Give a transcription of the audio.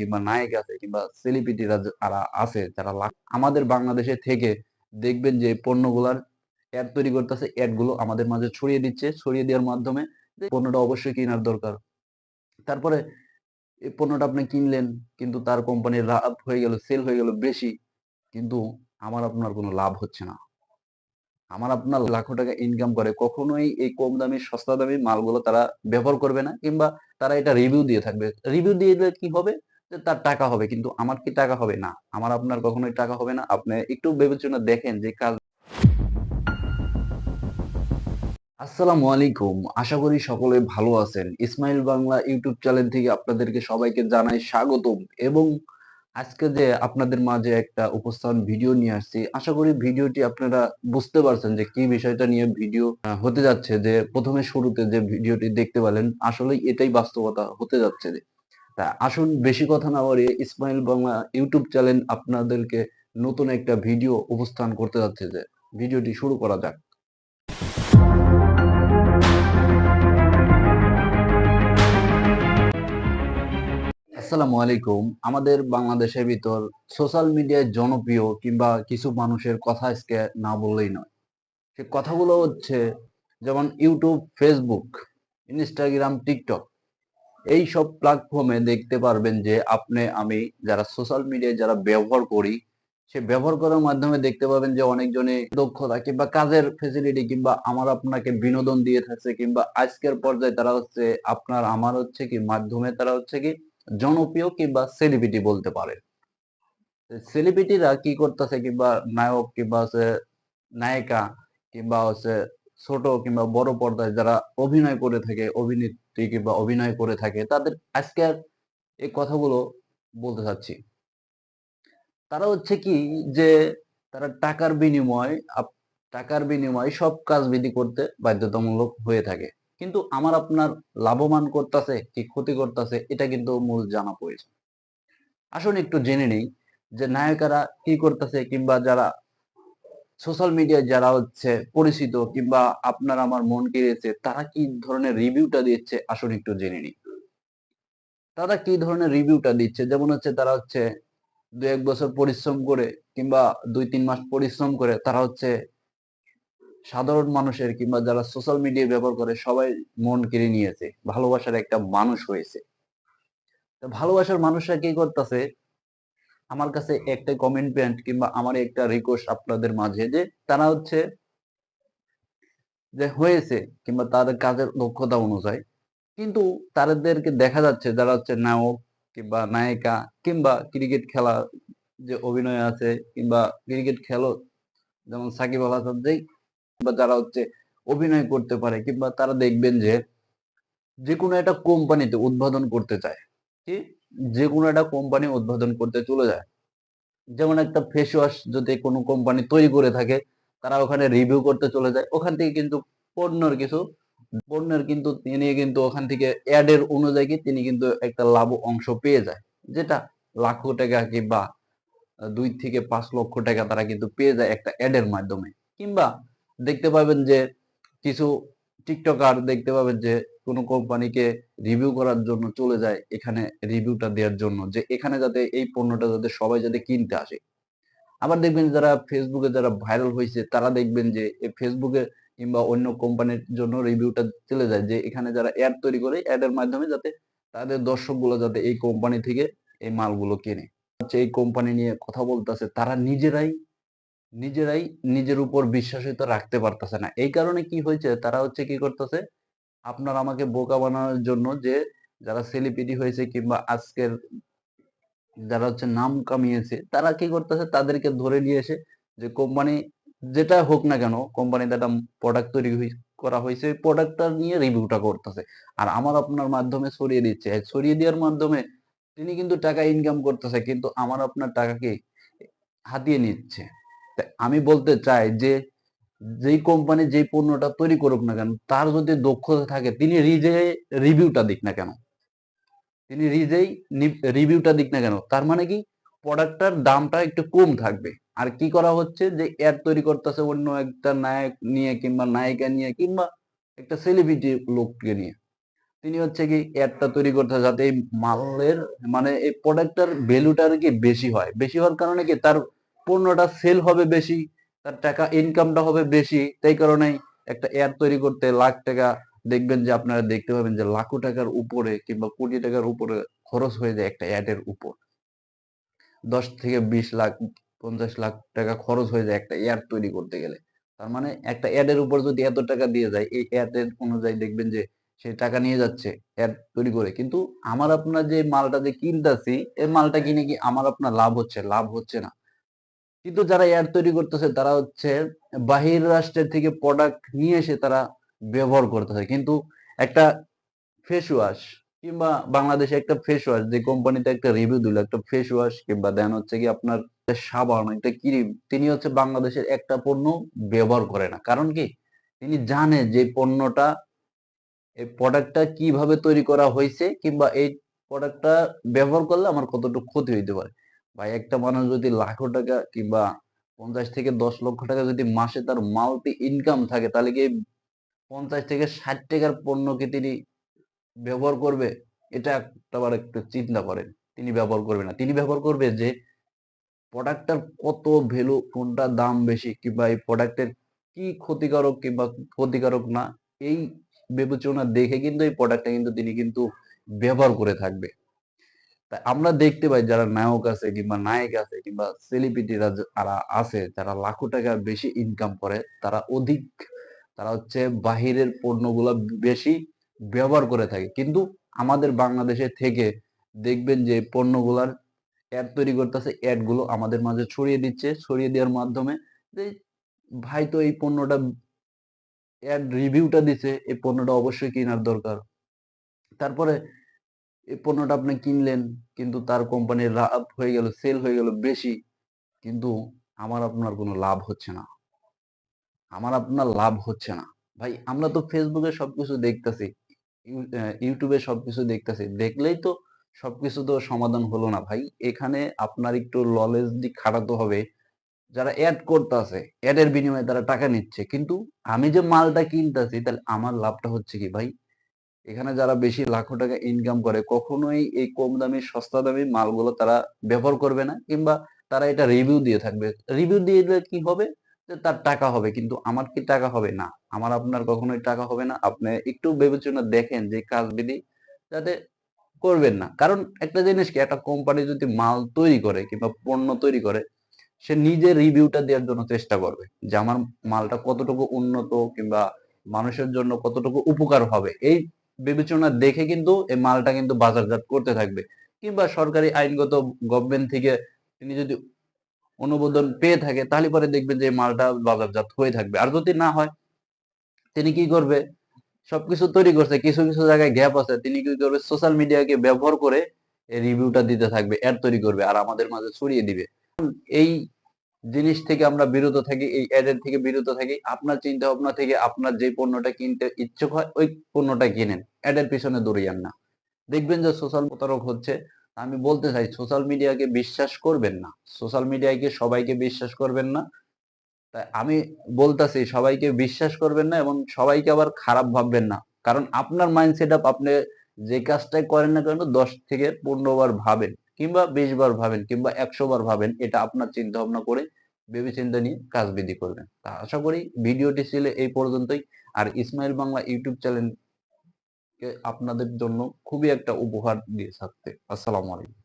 কিংবা নায়ক আছে কিংবা সেলিব্রিটিরা যারা আছে, যারা আমাদের বাংলাদেশে থেকে দেখবেন যে পণ্যগুলার অ্যাড তৈরি করতেছে অ্যাডগুলো আমাদের মাঝে ছড়িয়ে দিচ্ছে, ছড়িয়ে দেওয়ার মাধ্যমে যে পণ্যটা অবশ্যই কেনার দরকার। তারপরে এই পণ্যটা আপনি কিনলেন, কিন্তু তার কোম্পানির লাভ হয়ে গেল সেল হয়ে গেল বেশি, কিন্তু আমার আপনার কোনো লাভ হচ্ছে না। আমার আপনার লাখো টাকা ইনকাম করে, কখনোই এই কম দামি, সস্তা দামি মালগুলো তারা ব্যবহার করবে না, কিংবা তারা এটা রিভিউ দিয়ে থাকবে। রিভিউ দিয়ে দিলে কি হবে? যে তার টাকা হবে, কিন্তু আমার কি টাকা হবে? না, আমার আপনার কখনোই টাকা হবে না। আপনি একটু বিবেচনা দেখেন যে কাজ আসসালামু আলাইকুম। আশা করি সকলে ভালো আছেন। ইসমাইল বাংলা ইউটিউব চ্যানেল থেকে আপনাদেরকে সবাইকে জানাই স্বাগতম এবং আজকে যে আপনাদের মাঝে একটা উপস্থান ভিডিও নিয়ে আসছি, আশা করি ভিডিওটি আপনারা বুঝতে পারছেন যে কি বিষয়টা নিয়ে ভিডিও হতে যাচ্ছে। যে প্রথমে শুরুতে যে ভিডিওটি দেখতে পেলেন আসলে এটাই বাস্তবতা হতে যাচ্ছে। যে তা আসুন, বেশি কথা না বাড়িয়ে ইসমাইল বাংলা ইউটিউব চ্যানেল আপনাদেরকে নতুন একটা ভিডিও উপস্থান করতে যাচ্ছে যে ভিডিওটি শুরু করা যাক। আসসালামু আলাইকুম। আমাদের বাংলাদেশের ভিতর সোশ্যাল মিডিয়ায় জনপ্রিয় কিংবা কিছু মানুষের কথা আজকে না বললেই নয়। সে কথাগুলো হচ্ছে যেমন ইউটিউব, ফেসবুক, ইনস্টাগ্রাম, টিকটক। এই সব প্ল্যাটফর্মে দেখতে পারবেন যে আপনি, আমি যারা সোশ্যাল মিডিয়ায় যারা ব্যবহার করি, সে ব্যবহার করার মাধ্যমে দেখতে পাবেন যে অনেকজনে দক্ষতা কিংবা কাজের ফেসিলিটি কিংবা আমার আপনাকে বিনোদন দিয়ে থাকছে কিংবা আজকের পর্যায়ে তারা হচ্ছে আপনার, আমার হচ্ছে কি, মাধ্যমে তারা হচ্ছে কি জনপ্রিয় কিংবা সেলিব্রিটি বলতে পারে সেলিব্রিটিরা কি করতেছে কিংবা নায়ক কিংবা হচ্ছে নায়িকা কিংবা হচ্ছে ছোট কিংবা বড় পর্দায় যারা অভিনয় করে থাকে অভিনেত্রী কিংবা অভিনয় করে থাকে, তাদের আজকের এই কথাগুলো বলতে চাচ্ছি। তারা হচ্ছে কি যে, তারা টাকার বিনিময় টাকার বিনিময়ে সব কাজ বিধি করতে বাধ্যতামূলক হয়ে থাকে। কিন্তু আমার আপনার লাভবান করতেছে কি ক্ষতি করতেছে, এটা কিন্তু মূল জানা প্রয়োজন। আসুন একটু জেনে নেই যে নায়কেরা কি করতেছে কিংবা যারা সোশ্যাল মিডিয়ায় যারা হচ্ছে পরিচিত কিংবা আপনার আমার মন কেড়েছে, তারা কি ধরনের রিভিউটা দিচ্ছে? আসুন একটু জেনে নিই। তারা কি ধরনের রিভিউটা দিচ্ছে? যেমন হচ্ছে তারা হচ্ছে দু এক বছর পরিশ্রম করে কিংবা দুই তিন মাস পরিশ্রম করে, তারা হচ্ছে সাধারণ মানুষের কিংবা যারা সোশ্যাল মিডিয়া ব্যবহার করে, সবাই মন কেড়ে নিয়েছে। ভালোবাসার একটা মানুষ হয়েছে। ভালোবাসার মানুষরা কি করতেছে? আমার কাছে একটা কমেন্টমেন্ট কিংবা আমার একটা রিকোয়েস্ট আপনাদের মাঝে যে তারা হচ্ছে যে হয়েছে কিংবা তাদের কাজের দক্ষতা অনুযায়ী। কিন্তু তাদেরকে দেখা যাচ্ছে যারা হচ্ছে নায়ক কিংবা নায়িকা কিংবা ক্রিকেট খেলা যে অভিনয় আছে কিংবা ক্রিকেট খেলো, যেমন সাকিব আল হাসান যেই, কিংবা যারা হচ্ছে অভিনয় করতে পারে কিংবা তারা দেখবেন যে যে কোনো একটা কোম্পানিতে উদ্বোধন করতে চায়, কি? যে কোনো একটা কোম্পানি উদ্বোধন করতে চলে যায়। যেমন একটা ফেস ওয়াশ যদি কোনো কোম্পানি তৈরি করে থাকে, তারা ওখানে রিভিউ করতে চলে যায়। ওখান থেকে কিন্তু পণ্যের কিছু, পণ্যের কিন্তু তিনি কিন্তু ওখান থেকে অ্যাডের অনুযায়ী তিনি কিন্তু একটা লাভ অংশ পেয়ে যায়। যেটা লাখো টাকা কিংবা দুই থেকে পাঁচ লক্ষ টাকা তারা কিন্তু পেয়ে যায় একটা অ্যাডের মাধ্যমে। কিংবা দেখতে পাবেন যে কিছু টিকটকার দেখতে পাবেন যে কোনো কোম্পানিকে রিভিউ করার জন্য চলে যায় এখানে রিভিউটা দেওয়ার জন্য, যে এখানে যাতে এই পণ্যটা যাতে সবাই যাতে কিনতে আসে। আবার দেখবেন যারা ফেসবুকে যারা ভাইরাল হয়েছে, তারা দেখবেন যে ফেসবুকে কিংবা অন্য কোম্পানির জন্য রিভিউটা চলে যায়, যে এখানে যারা অ্যাড তৈরি করে অ্যাড এর মাধ্যমে যাতে তাদের দর্শকগুলো যাতে এই কোম্পানি থেকে এই মালগুলো কেনে। এই কোম্পানি নিয়ে কথা বলতেছে, তারা নিজেরাই নিজেরাই নিজের উপর বিশ্বাসিত রাখতে পারতেছে না। এই কারণে কি হয়েছে? তারা হচ্ছে কি করতেছে? আপনার আমাকে বোকা বানানোর জন্য যে, যারা সেলিব্রিটি হয়েছে কিংবা আজকের যারা হচ্ছে নাম কামিয়েছে, তারা কি করতেছে? তাদেরকে ধরে নিয়ে এসে যে কোম্পানি যেটা হোক না কেন কোম্পানিতে একটা প্রোডাক্ট তৈরি করা হয়েছে প্রোডাক্টটা নিয়ে রিভিউটা করতেছে। আর আমার আপনার মাধ্যমে ছড়িয়ে দিচ্ছে। ছড়িয়ে দেওয়ার মাধ্যমে তিনি কিন্তু টাকা ইনকাম করতেছে, কিন্তু আমার আপনার টাকাকে হাতিয়ে নিচ্ছে। আমি বলতে চাই যে, যেই কোম্পানি যেই পণ্যটা তৈরি করুক না কেন, তার যদি দক্ষতা থাকে, তিনি রিজে রিভিউটা দিক না কেন? তিনি রিজেই রিভিউটা দিক না কেন? তার মানে কি? প্রোডাক্টটার দামটা একটু কম থাকবে। আর কি করা হচ্ছে যে অ্যাড তৈরি করতেছে অন্য একটা নায়ক নিয়ে কিংবা নায়িকা নিয়ে কিংবা একটা সেলিব্রিটি লোককে নিয়ে। তিনি হচ্ছে কি অ্যাডটা তৈরি করতে যাতে এই মালের মানে এই প্রোডাক্টটার ভ্যালুটা আর কি বেশি হয়। বেশি হওয়ার কারণে কি? তার পণ্যটা সেল হবে বেশি, তার টাকা ইনকামটা হবে বেশি, তাই কারণেই একটা অ্যাড তৈরি করতে লাখ টাকা দেখবেন যে আপনারা দেখতে পাবেন যে লাখো টাকার উপরে কিংবা কোটি টাকার উপরে খরচ হয়ে যায় একটা অ্যাডের উপর। দশ থেকে বিশ লাখ, পঞ্চাশ লাখ টাকা খরচ হয়ে যায় একটা অ্যাড তৈরি করতে গেলে। তার মানে একটা অ্যাডের উপর যদি এত টাকা দিয়ে যায়, এই অ্যাডের অনুযায়ী দেখবেন যে সে টাকা নিয়ে যাচ্ছে অ্যাড তৈরি করে। কিন্তু আমার আপনার যে মালটা যে কিনতেছি, এই মালটা কিনে কি আমার আপনার লাভ হচ্ছে? লাভ হচ্ছে না। কিন্তু যারা অ্যাড তৈরি করতেছে, তারা হচ্ছে বাহির রাষ্ট্রের থেকে প্রোডাক্ট নিয়ে এসে তারা ব্যবহার করতেছে। কিন্তু একটা ফেস ওয়াশ কিংবা বাংলাদেশে একটা ফেস ওয়াশ যে কোম্পানিতে একটা রিভিউ দিল, একটা ফেস ওয়াশ কিংবা দেন হচ্ছে কি আপনার সাবান, একটা ক্রিম তিনি হচ্ছে বাংলাদেশের একটা পণ্য ব্যবহার করে না। কারণ কি? তিনি জানে যে পণ্যটা, এই প্রোডাক্টটা কীভাবে তৈরি করা হয়েছে কিংবা এই প্রোডাক্টটা ব্যবহার করলে আমার কতটুকু ক্ষতি হইতে পারে। ভাই একটা মানুষ যদি লাখো টাকা কিংবা পঞ্চাশ থেকে দশ লক্ষ টাকা যদি মাসে তার মাল্টি ইনকাম থাকে, তাহলে কি পঞ্চাশ থেকে ষাট টাকার পণ্যকে তিনি ব্যবহার করবে? এটা একটা আবার একটু চিন্তা করেন। তিনি ব্যবহার করবে না। তিনি ব্যবহার করবে যে প্রোডাক্টটার কত ভ্যালু কোনটা দাম বেশি কিংবা এই প্রোডাক্টের কি ক্ষতিকারক কিংবা ক্ষতিকারক না, এই বিবেচনা দেখে কিন্তু এই প্রোডাক্টটা কিন্তু তিনি কিন্তু ব্যবহার করে থাকবে। আমরা দেখতে পাই যারা নায়ক আছে কিংবা নায়ক আছে কিংবা সেলিব্রিটিরা যারা আছে, যারা লাখো টাকা বেশি ইনকাম করে, তারা অধিক, তারা হচ্ছে বাহিরের পণ্যগুলো বেশি ব্যবহার করে থাকে। কিন্তু আমাদের বাংলাদেশে থেকে দেখবেন যে পণ্যগুলার অ্যাড তৈরি করতেছে অ্যাডগুলো আমাদের মাঝে ছড়িয়ে দিচ্ছে, ছড়িয়ে দেওয়ার মাধ্যমে যে ভাই তো এই পণ্যটা অ্যাড রিভিউটা দিছে, এই পণ্যটা অবশ্যই কেনার দরকার। তারপরে এই পণ্যটা আপনি কিনলেন, কিন্তু তার কোম্পানির লাভ হয়ে গেল সেল হয়ে গেল বেশি, কিন্তু আমার আপনার কোনো লাভ হচ্ছে না। আমার আপনার লাভ হচ্ছে না। ভাই, আমরা তো ফেসবুকে সবকিছু দেখতেছি ইউটিউবে সবকিছু দেখতেছি, দেখলেই তো সবকিছু তো সমাধান হলো না ভাই। এখানে আপনার একটু নলেজ দিক খাটাতে হবে। যারা অ্যাড করতেছে অ্যাডের বিনিময়ে তারা টাকা নিচ্ছে, কিন্তু আমি যে মালটা কিনতেছি, তাহলে আমার লাভটা হচ্ছে কি ভাই? এখানে যারা বেশি লাখো টাকা ইনকাম করে, কখনোই এই কম দামি, সস্তা দামি মালগুলো তারা ব্যবহার করবে না, কিংবা তারা এটা রিভিউ দিয়ে থাকবে। রিভিউ দিয়ে দিলে কি হবে? তার টাকা হবে, কিন্তু আমার কি টাকা হবে? না, আমার আপনার কখনোই টাকা হবে না। আপনি একটু বিবেচনা দেখেন যে কাজ বিধি যাতে করবেন না। কারণ একটা জিনিস কি, একটা কোম্পানি যদি মাল তৈরি করে, কিংবা পণ্য তৈরি করে, সে নিজে রিভিউটা দেওয়ার জন্য চেষ্টা করবে যে আমার মালটা কতটুকু উন্নত, কিংবা মানুষের জন্য কতটুকু উপকার হবে। এই বিবেচনা দেখে কিন্তু এই মালটা কিন্তু বাজারজাত করতে থাকবে। কিংবা সরকারি আইনগত গভর্নমেন্ট থেকে তিনি যদি অনুমোদন পেয়ে থাকে, তাহলে পরে দেখবেন যে মালটা বাজারজাত হয়ে থাকবে। আর যদি না হয়, তিনি কি করবে? সবকিছু তৈরি করছে, কিছু কিছু জায়গায় গ্যাপ আছে, তিনি কি করবে? সোশ্যাল মিডিয়াকে ব্যবহার করে রিভিউটা দিতে থাকবে অ্যাড তৈরি করবে, আর আমাদের মাঝে ছড়িয়ে দিবে। এই জিনিস থেকে আমরা বিরত থাকি, এই অ্যাডের থেকে বিরত থাকি, আপনার চিন্তা ভাবনা থেকে আপনার যে পণ্যটা কিনতে ইচ্ছুক হয়, ওই পণ্যটা কিনেন। অ্যাডের পিছনে দৌড়িয়ান না। দেখবেন যে সোশ্যাল প্রতারক হচ্ছে, আমি বলতে চাই সোশ্যাল মিডিয়াকে বিশ্বাস করবেন না। সোশ্যাল মিডিয়াকে সবাইকে বিশ্বাস করবেন না। তাই আমি বলতেছি, সবাইকে বিশ্বাস করবেন না এবং সবাইকে আবার খারাপ ভাববেন না। কারণ আপনার মাইন্ড সেট আপ আপনি যে কাজটাই করেন না কেন, দশ থেকে পনেরো বার ভাবেন কিংবা বিশ বার ভাবেন কিংবা একশো বার ভাবেন, এটা আপনার চিন্তা ভাবনা করে ভেবে চিন্তা নিয়ে কাজ বিধি করবেন। তা আশা করি ভিডিওটি ছিল এই পর্যন্তই। আর ইসমাইল বাংলা ইউটিউব চ্যানেল আপনাদের জন্য খুবই একটা উপহার দিয়ে থাকতে। আসসালামু আলাইকুম।